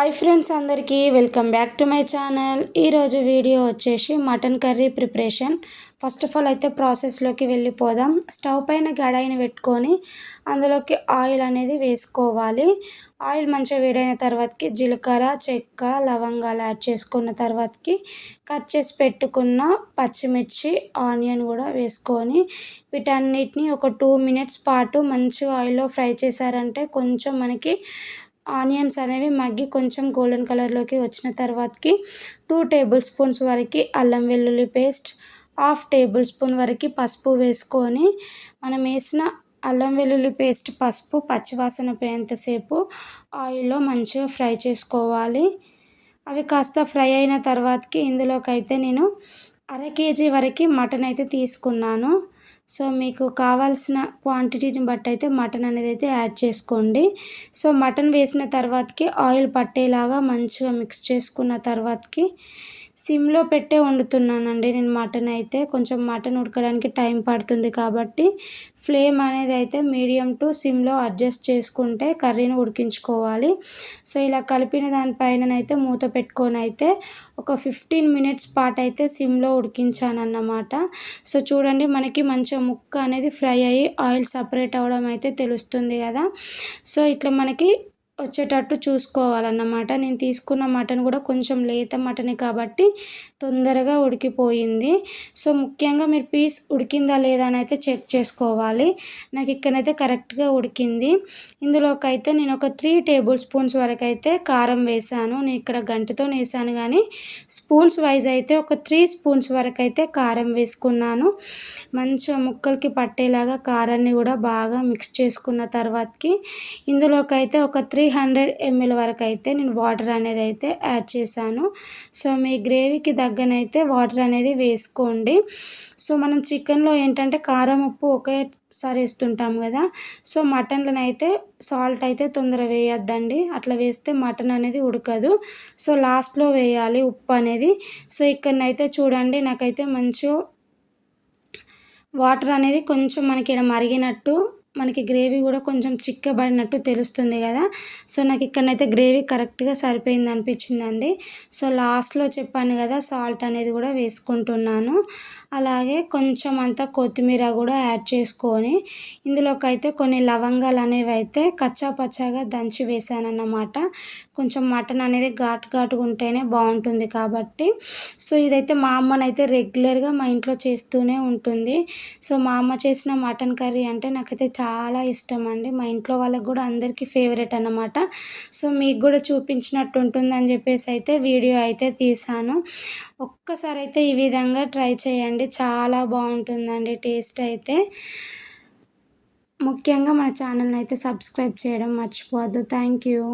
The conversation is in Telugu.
హాయ్ ఫ్రెండ్స్ అందరికీ welcome back to my channel. ఈరోజు వీడియో వచ్చేసి mutton curry preparation. First of all అయితే ప్రాసెస్లోకి వెళ్ళిపోదాం. స్టవ్ పైన గడాయిని పెట్టుకొని అందులోకి ఆయిల్ అనేది వేసుకోవాలి. ఆయిల్ మంచిగా వేడైన తర్వాతకి జీలకర్ర చెక్క లవంగాలు యాడ్ చేసుకున్న తర్వాతకి కట్ చేసి పెట్టుకున్న పచ్చిమిర్చి ఆనియన్ కూడా వేసుకొని వీటన్నిటిని ఒక టూ మినిట్స్ పాటు మంచిగా ఆయిల్లో ఫ్రై చేశారంటే కొంచెం మనకి ఆనియన్స్ అనేవి మగ్గి కొంచెం గోల్డెన్ కలర్లోకి వచ్చిన తర్వాతకి టూ టేబుల్ స్పూన్స్ వరకు అల్లం వెల్లుల్లి పేస్ట్ హాఫ్ టేబుల్ స్పూన్ వరకు పసుపు వేసుకొని మనం వేసిన అల్లం వెల్లుల్లి పేస్ట్ పసుపు పచ్చివాసన పోయేంతసేపు ఆయిల్లో మంచిగా ఫ్రై చేసుకోవాలి. అవి కాస్త ఫ్రై అయిన తర్వాతకి ఇందులోకి అయితే నేను అర కేజీ వరకు మటన్ అయితే తీసుకున్నాను. సో మీకు కావాల్సిన క్వాంటిటీని బట్టి అయితే మటన్ అనేది అయితే యాడ్ చేసుకోండి. సో మటన్ వేసిన తర్వాతకి ఆయిల్ పట్టేలాగా మంచిగా మిక్స్ చేసుకున్న తర్వాతకి సిమ్లో పెట్టే వండుతున్నానండి నేను మటన్ అయితే. కొంచెం మటన్ ఉడకడానికి టైం పడుతుంది కాబట్టి ఫ్లేమ్ అనేది అయితే మీడియం టు సిమ్లో అడ్జస్ట్ చేసుకుంటే కర్రీని ఉడికించుకోవాలి. సో ఇలా కలిపిన దానిపైననైతే మూత పెట్టుకొని అయితే ఒక ఫిఫ్టీన్ మినిట్స్ పాటు అయితే సిమ్లో ఉడికించానన్నమాట. సో చూడండి మనకి మంచిగా ముక్క అనేది ఫ్రై అయ్యి ఆయిల్ సపరేట్ అవ్వడం అయితే తెలుస్తుంది కదా. సో ఇట్లా మనకి వచ్చేటట్టు చూసుకోవాలన్నమాట. నేను తీసుకున్న మటన్ కూడా కొంచెం లేత మటనే కాబట్టి తొందరగా ఉడికిపోయింది. సో ముఖ్యంగా మీరు పీస్ ఉడికిందా లేదా అని అయితే చెక్ చేసుకోవాలి. నాకు ఇక్కడైతే కరెక్ట్గా ఉడికింది. ఇందులోకైతే నేను ఒక త్రీ టేబుల్ స్పూన్స్ వరకు అయితే కారం వేసాను. నేను ఇక్కడ గంటతో వేసాను కానీ స్పూన్స్ వైజ్ అయితే ఒక త్రీ స్పూన్స్ వరకు అయితే కారం వేసుకున్నాను. మంచిగా ముక్కలకి పట్టేలాగా కారాన్ని కూడా బాగా మిక్స్ చేసుకున్న తర్వాతకి ఇందులోకైతే ఒక త్రీ హండ్రెడ్ ఎంఎల్ వరకు అయితే నేను వాటర్ అనేది అయితే యాడ్ చేశాను. సో మీ గ్రేవీకి తగ్గనైతే వాటర్ అనేది వేసుకోండి. సో మనం చికెన్లో ఏంటంటే కారం ఉప్పు ఒకేసారి వేస్తుంటాం కదా. సో మటన్లను అయితే సాల్ట్ అయితే తొందర వేయొద్దండి. అట్లా వేస్తే మటన్ అనేది ఉడకదు. సో లాస్ట్లో వేయాలి ఉప్పు అనేది. సో ఇక్కడనైతే చూడండి నాకైతే మంచిగా వాటర్ అనేది కొంచెం మనకి ఇక్కడ మరిగినట్టు మనకి గ్రేవీ కూడా కొంచెం చిక్కబడినట్టు తెలుస్తుంది కదా. సో నాకు ఇక్కడనైతే గ్రేవీ కరెక్ట్గా సరిపోయింది అనిపించిందండి. సో లాస్ట్లో చెప్పాను కదా సాల్ట్ అనేది కూడా వేసుకుంటున్నాను. అలాగే కొంచెం అంతా కొత్తిమీర కూడా యాడ్ చేసుకొని ఇందులోకి అయితే కొన్ని లవంగాలు అనేవి అయితే కచ్చా పచ్చాగా దంచి వేసానన్నమాట. కొంచెం మటన్ అనేది ఘాటు ఘాటుగా ఉంటేనే బాగుంటుంది కాబట్టి. సో ఇదైతే మా అమ్మనైతే రెగ్యులర్గా మా ఇంట్లో చేస్తూనే ఉంటుంది. సో మా అమ్మ చేసిన మటన్ కర్రీ అంటే నాకైతే చాలా ఇష్టం అండి మా ఇంట్లో వాళ్ళకి కూడా అందరికీ ఫేవరెట్ అనమాట సో మీకు కూడా చూపించినట్టు ఉంటుందని చెప్పేసి అయితే వీడియో అయితే తీసాను ఒక్కసారి అయితే ఈ విధంగా ట్రై చేయండి. చాలా బాగుంటుందండి టేస్ట్ అయితే. ముఖ్యంగా మన ఛానల్ని అయితే సబ్స్క్రైబ్ చేయడం మర్చిపోవద్దు. Thank you.